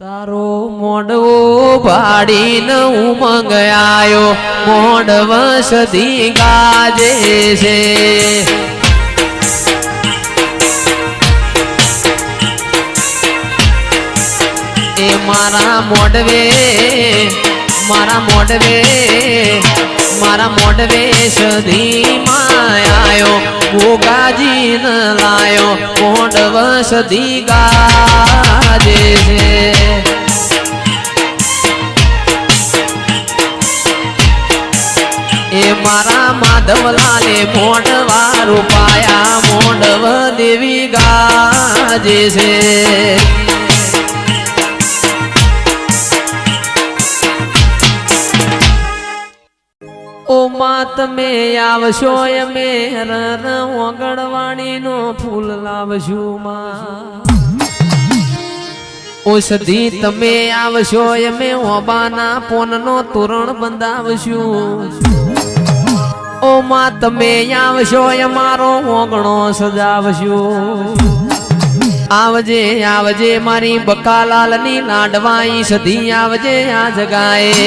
તારો મોડવો ભાડીને ઉમંગ આયો. મોડવ સદી ગાજે છે. એ મારા મોડવે મારા મોડવે મારા મોડવે સધી માયો ગોગાજી ન લાયો મોડવ સધી ગાજે છે. એ મારા માધવલાલે મોઢવા રૂપાયા મોઢવ દેવી ગાજે છે. તમે આવશો અમે રર ઓગણવાણીનો ફૂલ લાવશું માં. ઓ સધી તમે આવશો અમે ઓબાના પોનનો તોરણ બંધાવશું. ઓ માં તમે આવશો અમારો ઓગણો સજાવશું. આવજે આવજે મારી બકાલાલની લાડવાઈ સધી, આવજે આ જગાએ.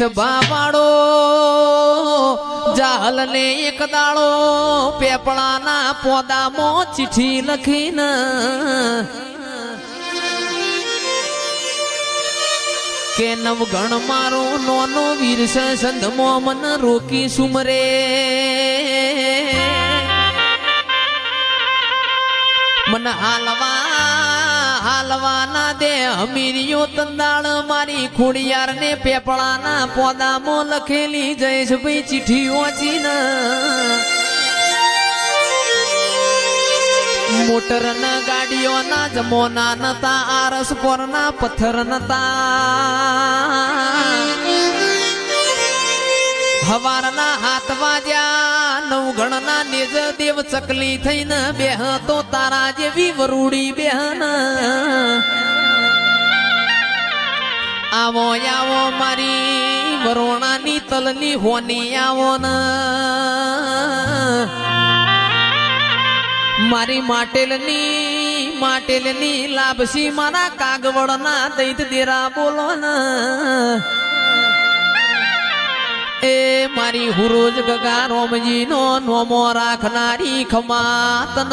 વાળો જાહલ ને એક દાડો પેપળાના પોદામાં લખી લખીને, કે નવગણ મારો નોનો વીર સંધમો મન રોકી સુમરે. મન હાલવા હાલવા ના દે અમીરિયો તંદાળ મારી ખોડિયાર ને પેપળાના પોદામાં લખેલી જયેશભાઈ ચિઠ્ઠી વાંચી મોટર ના ગાડીઓ ના જમોના નતા, આરસ પર ના પથ્થર નતા. હવારના હાથ વાજ્યા, નવગણના નેજ દેવ ચકલી થઈને બેહ તો તારા જેવી વરુડી બેહન. આવો આવો મારી વરોણાની તલની હોની આવો મારી માટેલની માટેલની લાભસી મારા કાગવડના દૈત દેરા બોલો ના. મારી હુરુજ ગગા રોમજી નો નોમો રાખનારી ખમાતન.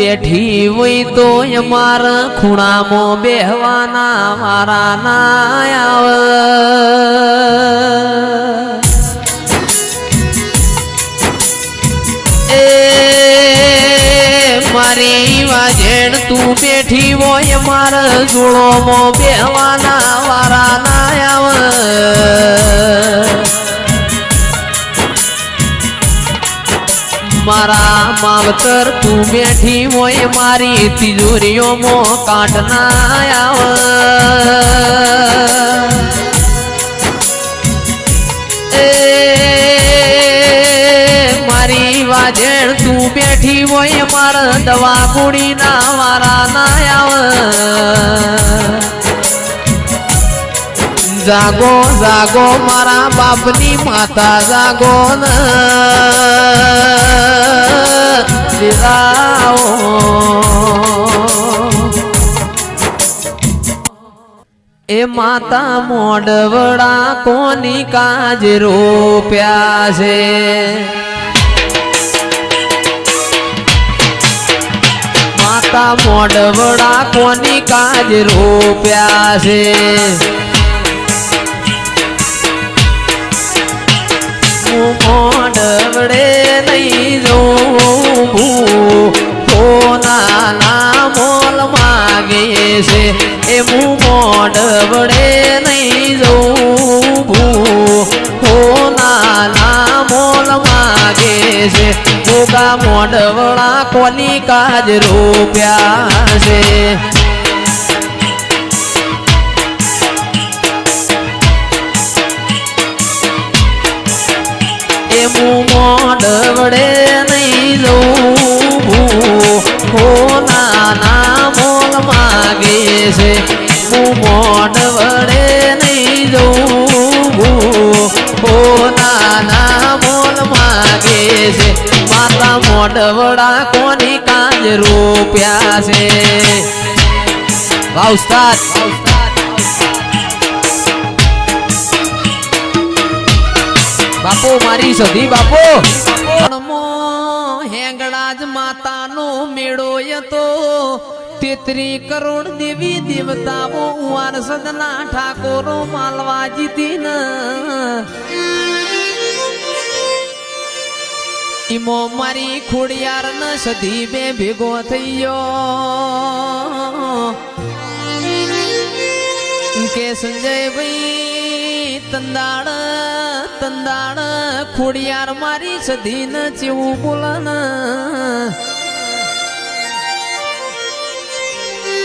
બેઠી હોય તો અમારા ખૂણામાં બેહવાના મારા ના આવે. મારી વાજેણ તું બેઠી હોય મારા જોડોમાં બેહવાના વારા ના આવે. મારા માવતર, તું બેઠી હોય મારી તિજોરીઓમાં કાટ ના આવે. એ મારી વાજેણ, તું બેઠી હોય મારા દવા ગુડી ના વારા ના આવે. જાગો જાગો, મારા બાપની માતા જાગો એ માતા મોડવડા કોની કાજ રોપ્યા છે? માતા મોડવડા કોની કાજ રોપ્યા છે? મોડવડે નહીં ભૂ મોલ માગે છે એ હું. નહીં ભૂ મોલ માગે છે ભોગા મોડવડા કોની કાજ રૂપ્યા છે. મોડ વડે નહીં લઉં. હો, નાના મોલ માગે છે. હું મોડ વડે નહીં લઉં. હો, નાના મોલ માગે છે. માતા મોડ વડા કોની કાજ રૂપ્યા છે વાવ બાપો, મારી સધી બાપો. હેંગળાજ માતાનો મેળો હતો. તેત્રી કરોડ દેવી દેવતાઓ ઉવાર સદના ઠાકોરો માલવા જીતી ન ઈમો મારી ખોડિયાર ન સધી બે ભેગો થઈ કે સંજય સંજયભાઈ તંદાળ તંદાળ ખોડિયાર મારી સધી ન ચેવું બોલન.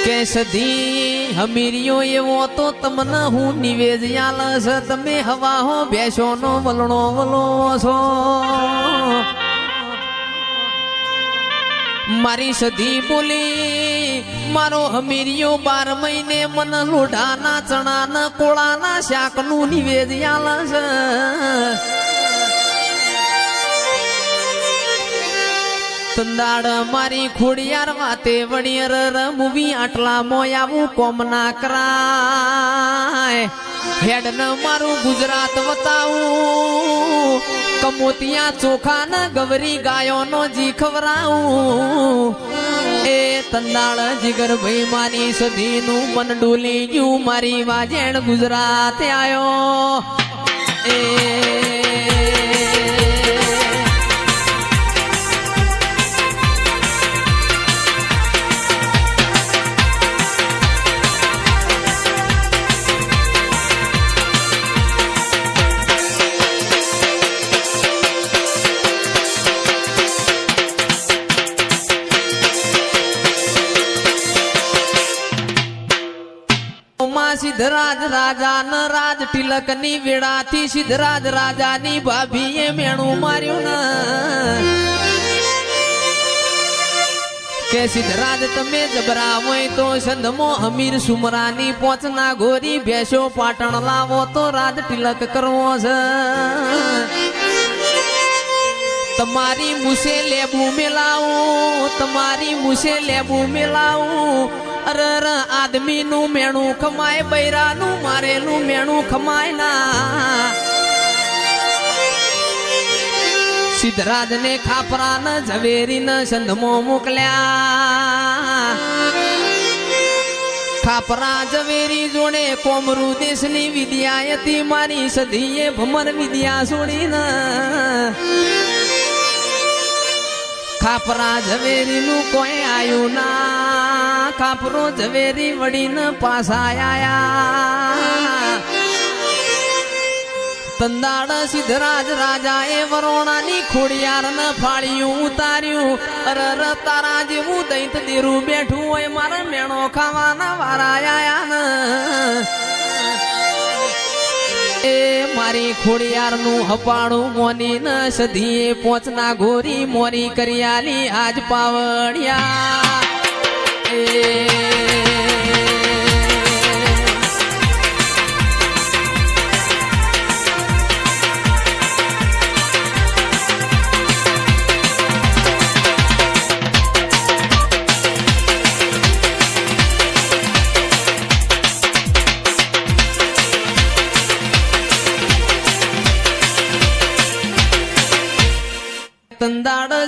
કે સધી હમીરિયો એવો તો તમને હું નિવેદ છે તમે હવા હો બેસો નો વલણો વલો છો. મારી સધી બોલી, મારો હમીરિયો બાર મહિને મન લોઢાના ચણાના કોળાના શાકનું નિવેદ આલ છે. તંદાડ મારી ખોડિયાર વાતે વણિયર મૂવી આટલા મોયાવું કોમ ના કરાય. હેડ ન મારું ગુજરાત વતાવું. કમોતિયા ચોખા ના ગવરી ગાયો નો જી ખવરાવું. એ તંદાળ જીગર ભાઈ મારી સધી નું મન ડોલી ગયું. મારી વાજેણ ગુજરાત આયો. એ સિદ્ધરાજ રાજા ન રાજ તિલકની વેળાથી સિદ્ધરાજ રાજા ની ભાભી એ મેણું માર્યું કે સિદ્ધરાજ, તમે જબરા હોય તો સંધમો અમીર સુમરાની પોચના ગોરી ભેસો પાટણ લાવો તો રાજ તિલક કરવો છે. તમારી મુસે લેબુ મેલાવું, તમારી મુસે લેબુ મેલાવું અરે અરે આદમીનું મેણું ખમાય, બૈરાનું મારેલું મેણું ખમાય ના. સિદ્ધરાજ ને ખાપરા ન ઝવેરી ન સંધમો મોકલ્યા. ખાપરા ઝવેરી જોડે કોમરુ દેશની વિદ્યા હતી મારી સધીએ ભમર વિદ્યા છોડીને. ખાપરા ઝવેરી નું કોઈ આયું ના. ખાપરો ઝવેરી વળીને પાછા આયા તંદાડ સિદ્ધરાજ રાજા એ વરોણાની ખોડિયાર ને ફાળ્યું, ઉતાર્યું. અરર તારા જેવું દૈત દેરું બેઠું હોય, મારા મેણો ખાવાના વારા આયા ને એ મારી ખોડિયાર નું હપાણું મોની ન સધીએ પોચના ઘોરી મોરી કરિયાલી આજ પાવડિયા એ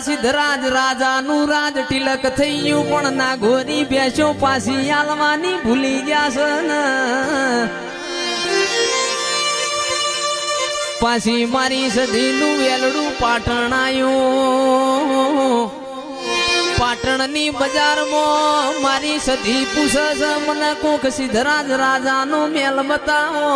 સિદ્ધરાજ રાજાનું રાજ તિલક થઈ ગયું પણ ના ઘોરી બેસો પાછી આલવાની ભૂલી ગયા છે પાછી મારી સધીનું વેલડું પાટણ આવ્યું પાટણની બજારમાં મારી સધી પૂછે છે, મને કોક સિદ્ધરાજ રાજાનો મેલ બતાવો.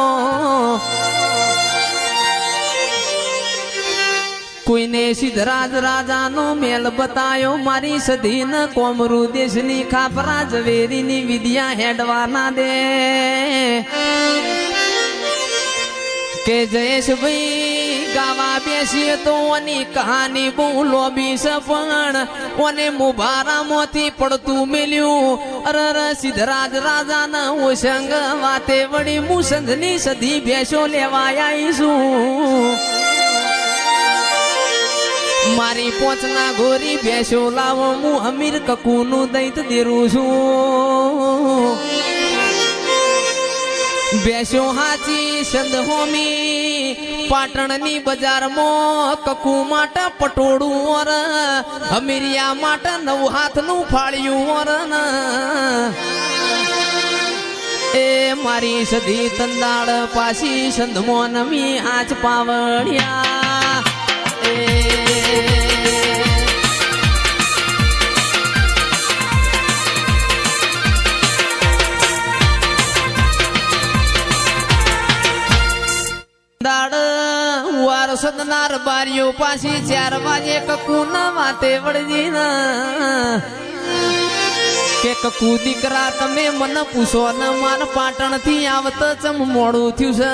કોઈને સિદ્ધરાજ રાજાનો મેલ બતાયો. મારી સધી ન કોમરુ દેશની ખાપરા ઝવેરીની વિદ્યા હેડવાના દે. કે જયેશભાઈ ગાવા બેસીએ તો ઓની કહાની બહુ લોબી છે, પણ ઓને મુભારામાંથી પડતું મેલ્યું. અરર અરે, સિદ્ધરાજ રાજાના ઓસંગ વાતે વળી મુસંધની સધી ભેસો લેવા આવીશું. મારી પોચના ગોરી બેસો, લાવો હું અમીર કકુનું દૈત દેરું છું. બેસો હાચી સંદ હોમી, પાટણની બજારમાં કકુ માટે પટોળું ઓર અમીરિયા માટે નવ હાથનું ફાળ્યું ઓર. એ મારી સધી તંદાળ પાછી સંધમો નમી આજ પાવડિયા સદનાર બારીઓ પાછી ચાર વાગે કકુના વાતે વળજી કે કકુ દીકરા, તમે મને પૂછો ને માર પાટણથી આવત ચમ મોડું થયું છે?